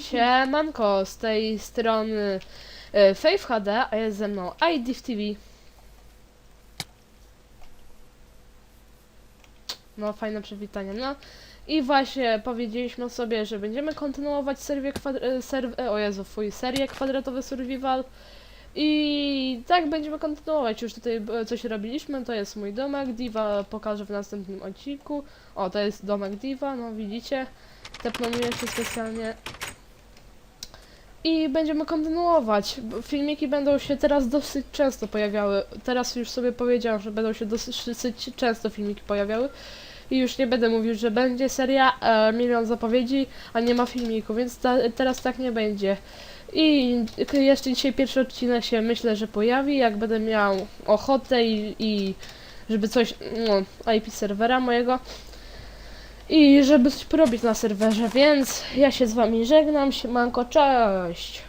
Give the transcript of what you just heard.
Siemanko, z tej strony e, Faith HD, a jest ze mną iDiv TV. No, fajne przywitanie, no. I właśnie powiedzieliśmy sobie, że będziemy kontynuować serię, kwadr- e, e, o Jezu, fuj, serię kwadratowy survival. I tak będziemy kontynuować. Już tutaj coś robiliśmy. To jest mój domek. Diva pokażę w następnym odcinku. O, to jest domek Diva, no widzicie. Tepnął jeszcze specjalnie. I będziemy kontynuować. Filmiki będą się teraz dosyć często pojawiały. Teraz już sobie powiedziałam, że będą się dosyć często filmiki pojawiały. I już nie będę mówił, że będzie seria, e, milion zapowiedzi, a nie ma filmiku, więc ta, teraz tak nie będzie. I jeszcze dzisiaj pierwszy odcinek się myślę, że pojawi, jak będę miał ochotę i, i żeby coś, no, IP serwera mojego i żeby coś porobić na serwerze, więc ja się z wami żegnam, siemanko, cześć!